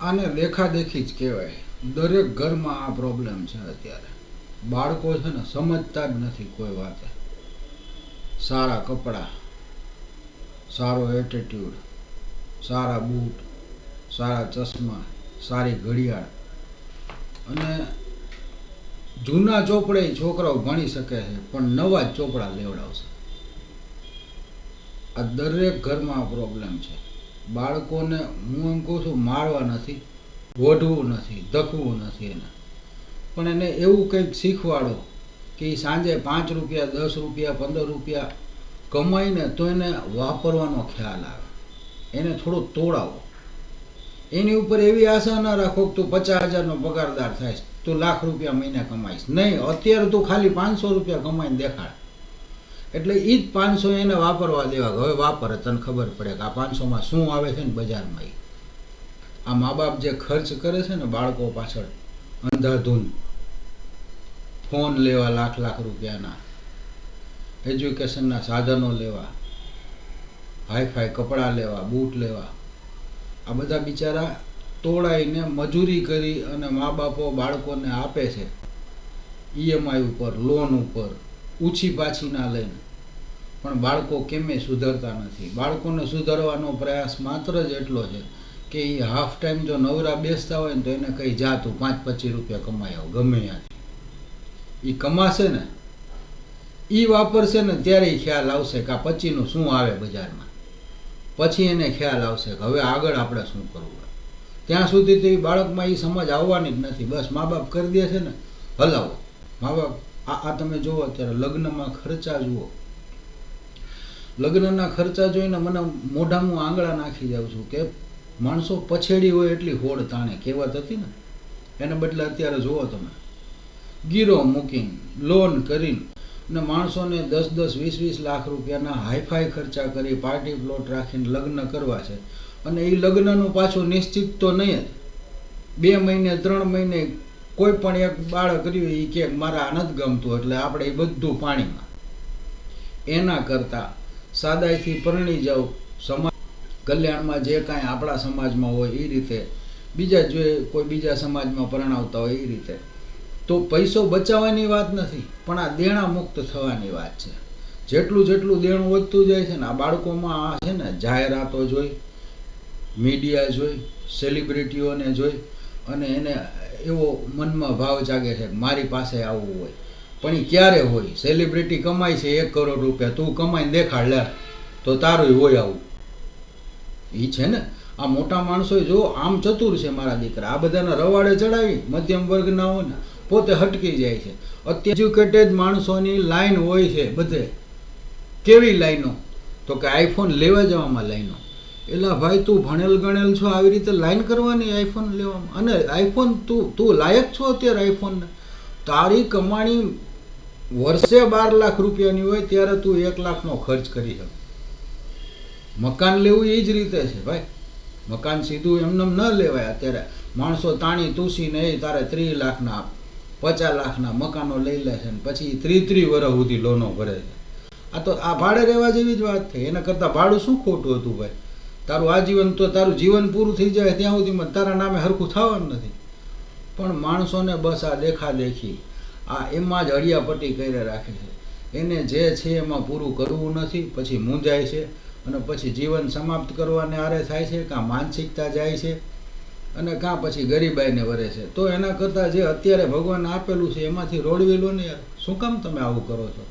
આને દેખાદેખી જ કહેવાય. દરેક ઘરમાં આ પ્રોબ્લેમ છે અત્યારે. બાળકો છે ને સમજતા જ નથી કોઈ વાતે. સારા કપડાં, સારો એટીટ્યૂડ સારા બૂટ, સારા ચશ્મા, સારી ઘડિયાળ. અને જૂના ચોપડે છોકરાઓ ભણી શકે છે, પણ નવા જ ચોપડા લેવડાવશે. આ દરેક ઘરમાં પ્રોબ્લેમ છે. બાળકોને હું એમ કહું છું, મારવા નથી વઢવું નથી ધકવું નથી એને. પણ એને એવું કંઈક શીખવાડો કે એ સાંજે પાંચ રૂપિયા, દસ રૂપિયા, પંદર રૂપિયા કમાઈને તો એને વાપરવાનો ખ્યાલ આવે. એને થોડો તોડાવો. એની ઉપર એવી આશા ના રાખો કે તું પચાસ હજારનો પગારદાર થાય તું લાખ રૂપિયા મહિને કમાઈશ. નહીં, અત્યારે તું ખાલી પાંચસો રૂપિયા કમાઈને દેખાડ. એટલે એ જ પાંચસો એને વાપરવા દેવા હવે વાપરે, તને ખબર પડે કે આ પાંચસોમાં શું આવે છે ને બજારમાં એ આ મા બાપ જે ખર્ચ કરે છે ને બાળકો પાછળ, અંધાધૂન, ફોન લેવા લાખ લાખ રૂપિયાના, એજ્યુકેશનના સાધનો લેવા, હાઈફાઈ કપડાં લેવા, બૂટ લેવા, આ બધા બિચારા તોડાઈને મજૂરી કરી અને મા બાપો બાળકોને આપે છે ઈએમઆઈ ઉપર, લોન ઉપર ઊંચી પાછી ના લઈને. પણ બાળકો કેમે સુધરતા નથી? બાળકોને સુધારવાનો પ્રયાસ માત્ર જ એટલો છે કે એ હાફ ટાઈમ જો નવરા બેસતા હોય ને તો એને કંઈ જા તું પાંચ પચીસ રૂપિયા કમાઈ આવ, ગમે ત્યાંથી. એ કમાશે ને? એ વાપરશે ને ત્યારે એ ખ્યાલ આવશે કે આ પચીનું શું આવે બજારમાં. પછી એને ખ્યાલ આવશે કે હવે આગળ આપણે શું કરવું ત્યાં સુધી તો એ બાળકમાં એ સમજ આવવાની જ નથી. બસ મા બાપ કરી દે છે ને? હલાવો. મા બાપ આ આ તમે જુઓ અત્યારે, લગ્નમાં ખર્ચા જુઓ. લગ્નના ખર્ચા જોઈને મને મોઢામાં આંગળા નાખી જાઉં છું કે માણસો પછેડી હોય એટલી હોડ તાણે, કહેવત હતી ને? એને બદલે અત્યારે જુઓ તમે. ગીરો મૂકીને, લોન કરીને ને માણસોને દસ દસ વીસ વીસ લાખ રૂપિયાના હાઈફાઈ ખર્ચા કરી પાર્ટી પ્લોટ રાખીને લગ્ન કરવા છે. અને એ લગ્નનું પાછું નિશ્ચિત તો નહીં જ. બે મહિને, ત્રણ મહિને કોઈ પણ એક બાળક રહ્યું એ કે મારા નથી ગમતું, એટલે આપણે એ બધું પાણીમાં. એના કરતાં સાદાઈથી પરણી જાઓ સમાજ કલ્યાણમાં જે કાંઈ આપણા સમાજમાં હોય એ રીતે, બીજા જો કોઈ બીજા સમાજમાં પરણાવતા હોય એ રીતે, તો પૈસો બચાવવાની વાત નથી, પણ આ દેણા મુક્ત થવાની વાત છે. જેટલું જેટલું દેણું વધતું જાય છે ને, આ બાળકોમાં આ છે ને, જાહેરાતો જોઈ, મીડિયા જોઈ સેલિબ્રિટીઓને જોઈ અને એને એવો મનમાં ભાવ જાગે છે મારી પાસે આવવું હોય. પણ એ ક્યારે હોય? સેલિબ્રિટી કમાય છે એક કરોડ રૂપિયા. તું કમાઈને દેખાડ, લે. તો તારું હોય આવું. એ છે ને? આ મોટા માણસો જો આમ ચતુર છે મારા દીકરા. આ બધાના રવાડે ચડાવી મધ્યમ વર્ગના હોય ને પોતે હટકી જાય છે. અત્યારે માણસોની લાઈન હોય છે બધે. કેવી લાઈનો તો કે આઈફોન લેવા જવામાં લાઈનો એલા ભાઈ, તું ભણેલ ગણેલ છો, આવી રીતે લાઈન કરવાની આઈફોન લેવામાં અને આઈફોન તું તું લાયક છો અત્યારે આઈફોનને તારી કમાણી વર્ષે બાર લાખ રૂપિયાની હોય ત્યારે તું એક લાખનો ખર્ચ કરી શક. મકાન લેવું એ જ રીતે છે ભાઈ. મકાન સીધું એમને ન લેવાય અત્યારે. માણસો તાણી તૂસીને એ તારે ત્રીસ લાખના, પચાસ લાખના મકાનો લઈ લે છે પછી ત્રી ત્રી વર્ષ સુધી લોનો ભરે છે. આ તો આ ભાડે રહેવા જેવી જ વાત થઈ એના કરતાં ભાડું શું ખોટું હતું ભાઈ? તારું આજીવન તો તારું જીવન પૂરું થઈ જાય ત્યાં સુધીમાં તારા નામે હરખું થવાનું નથી. પણ માણસોને બસ આ દેખાદેખી, આ એમાં જ હળિયાપટ્ટી કરી રાખે છે. એને જે છે એમાં પૂરું કરવું નથી, પછી મૂંઝાય છે અને પછી જીવન સમાપ્ત કરવાને આરે થાય છે, કાં માનસિકતા જાય છે અને કાં પછી ગરીબાઈને વરે છે. તો એના કરતાં જે અત્યારે ભગવાન આપેલું છે, એમાંથી રોડવી લો ને શું કામ તમે આવું કરો છો?